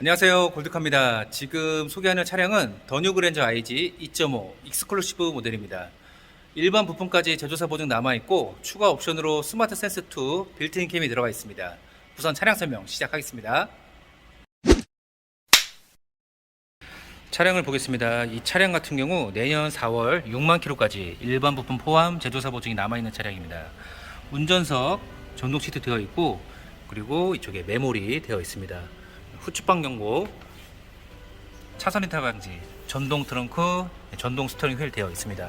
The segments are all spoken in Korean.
안녕하세요. 골드카입니다. 지금 소개하는 차량은 더뉴 그랜저 IG 2.5 익스클루시브 모델입니다. 일반 부품까지 제조사 보증 남아있고 추가 옵션으로 스마트 센스 2 빌트인 캠이 들어가 있습니다. 우선 차량 설명 시작하겠습니다. 차량을 보겠습니다. 이 차량 같은 경우 내년 4월 6만 킬로까지 일반 부품 포함 제조사 보증이 남아있는 차량입니다. 운전석 전동 시트 되어 있고 그리고 이쪽에 메모리 되어 있습니다 후측방 경고, 차선 이탈 방지, 전동 트렁크, 전동 스터링 휠 되어 있습니다.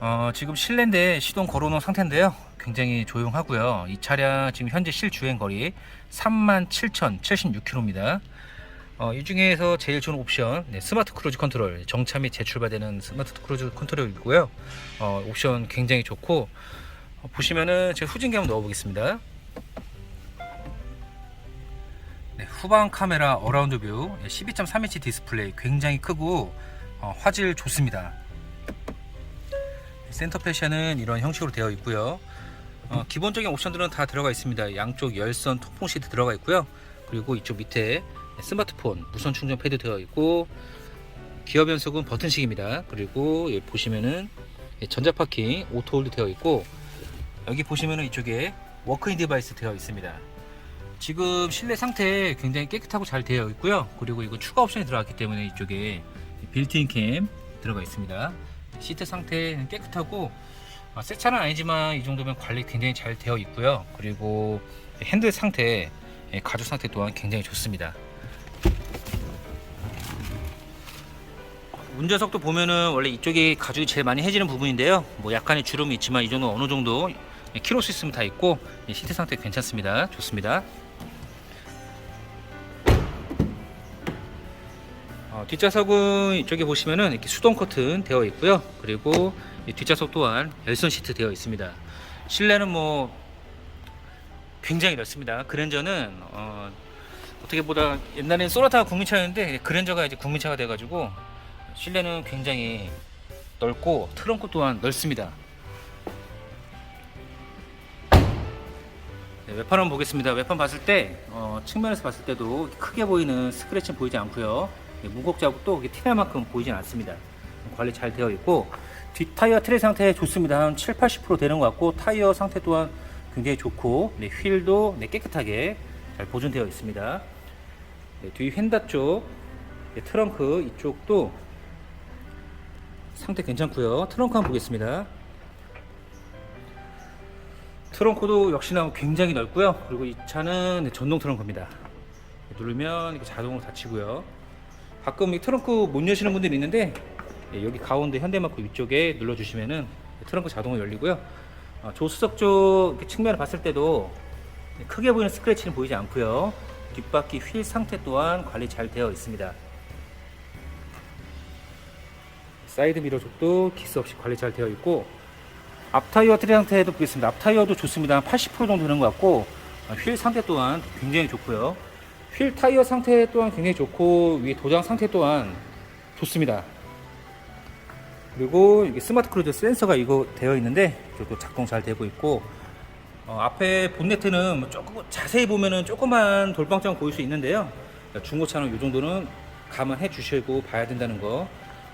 어, 지금 실내인데 시동 걸어놓은 상태인데요. 굉장히 조용하고요. 이 차량 지금 현재 실주행 거리 37,076km입니다. 어, 이 중에서 제일 좋은 옵션 네, 스마트 크루즈 컨트롤 정차 및 재출발되는 스마트 크루즈 컨트롤이고요. 어, 옵션 굉장히 좋고 어, 보시면은 제가 후진기 한번 넣어 보겠습니다. 네, 후방 카메라 어라운드 뷰 12.3인치 디스플레이 굉장히 크고 어, 화질 좋습니다. 센터 패션은 이런 형식으로 되어 있고요. 어, 기본적인 옵션들은 다 들어가 있습니다. 양쪽 열선 통풍 시트 들어가 있고요. 그리고 이쪽 밑에 스마트폰 무선 충전 패드 되어 있고 기어 변속은 버튼식입니다. 그리고 여기 보시면은 전자 파킹 오토 홀드 되어 있고 여기 보시면은 이쪽에 워크인 디바이스 되어 있습니다. 지금 실내 상태 굉장히 깨끗하고 잘 되어 있고요. 그리고 이거 추가 옵션이 들어갔기 때문에 이쪽에 빌트인 캠 들어가 있습니다. 시트 상태 깨끗하고 아, 새 차는 아니지만 이 정도면 관리 굉장히 잘 되어 있고요. 그리고 핸들 상태, 예, 가죽 상태 또한 굉장히 좋습니다. 운전석도 보면은 원래 이쪽이 가죽이 제일 많이 해지는 부분인데요. 뭐 약간의 주름이 있지만 이 정도 어느 정도 키로 시스템 다 있고 예, 시트 상태 괜찮습니다. 좋습니다. 어, 뒷좌석은 이쪽에 보시면은 이렇게 수동 커튼 되어 있고요. 그리고 이 뒷좌석 또한 열선 시트 되어 있습니다. 실내는 뭐 굉장히 넓습니다. 그랜저는 어, 어떻게 보다 옛날엔 소나타가 국민차였는데 그랜저가 이제 국민차가 돼가지고 실내는 굉장히 넓고 트렁크 또한 넓습니다. 네, 외판 한번 보겠습니다. 외판 봤을 때 어, 측면에서 봤을 때도 크게 보이는 스크래치는 보이지 않고요. 예, 무곡 자국도 티날 만큼 보이진 않습니다. 관리 잘 되어 있고 뒷 타이어 트레 상태 좋습니다. 한 7, 80% 되는 것 같고 타이어 상태 또한 굉장히 좋고 네, 휠도 네, 깨끗하게 잘 보존되어 있습니다. 네, 뒤 휀다 쪽 네, 트렁크 이쪽도 상태 괜찮고요. 트렁크 한번 보겠습니다. 트렁크도 역시나 굉장히 넓고요. 그리고 이 차는 네, 전동 트렁크입니다. 누르면 이렇게 자동으로 닫히고요. 가끔 이 트렁크 못 여시는 분들이 있는데 예, 여기 가운데 현대마크 위쪽에 눌러주시면은 트렁크 자동으로 열리고요. 어, 조수석 쪽 측면을 봤을 때도 크게 보이는 스크래치는 보이지 않고요. 뒷바퀴 휠 상태 또한 관리 잘 되어 있습니다. 사이드 미러 쪽도 기스 없이 관리 잘 되어 있고 앞 타이어 트레 상태도 보겠습니다. 앞 타이어도 좋습니다. 한80% 정도 되는 것 같고 어, 휠 상태 또한 굉장히 좋고요. 휠 타이어 상태 또한 굉장히 좋고 위에 도장 상태 또한 좋습니다. 그리고 스마트 크루즈 센서가 이거 되어 있는데 이것도 작동 잘 되고 있고 어, 앞에 본네트는 뭐 조금 자세히 보면은 조그만 돌방장 보일 수 있는데요. 중고차는 이 정도는 감안해 주시고 봐야 된다는 거.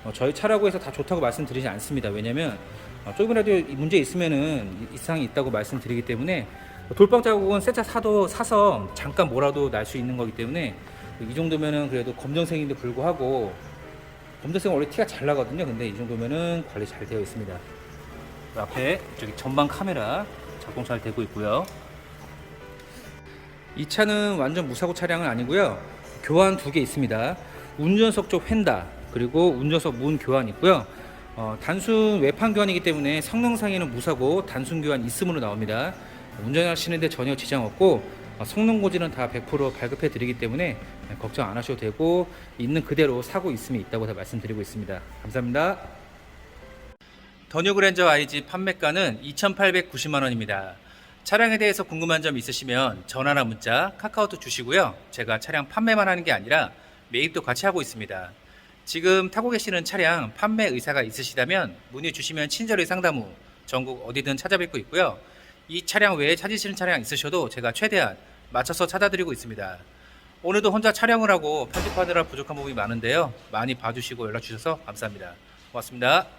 어, 저희 차라고 해서 다 좋다고 말씀드리지 않습니다. 왜냐면 어, 조금이라도 이 문제 있으면은 이상이 있다고 말씀드리기 때문에 돌방 자국은 새 차 사도 사서 잠깐 뭐라도 날 수 있는 거기 때문에 이 정도면은 그래도 검정색인데 불구하고 검정색은 원래 티가 잘 나거든요. 근데 이 정도면은 관리 잘 되어 있습니다. 그 앞에 저기 전방 카메라 작동 잘 되고 있고요. 이 차는 완전 무사고 차량은 아니고요. 교환 두 개 있습니다. 운전석 쪽 휀다 그리고 운전석 문 교환 있고요. 어, 단순 외판 교환이기 때문에 성능상에는 무사고 단순 교환 있음으로 나옵니다. 운전하시는데 전혀 지장 없고 어, 성능 고지는 다 100% 발급해 드리기 때문에 걱정 안 하셔도 되고 있는 그대로 사고 있음이 있다고 다 말씀드리고 있습니다. 감사합니다. 더뉴 그랜저 IG 판매가는 2,890만 원입니다. 차량에 대해서 궁금한 점 있으시면 전화나 문자, 카카오톡 주시고요. 제가 차량 판매만 하는 게 아니라 매입도 같이 하고 있습니다. 지금 타고 계시는 차량 판매 의사가 있으시다면 문의 주시면 친절히 상담 후 전국 어디든 찾아뵙고 있고요. 이 차량 외에 찾으시는 차량 있으셔도 제가 최대한 맞춰서 찾아드리고 있습니다. 오늘도 혼자 촬영을 하고 편집하느라 부족한 부분이 많은데요. 많이 봐주시고 연락 주셔서 감사합니다. 고맙습니다.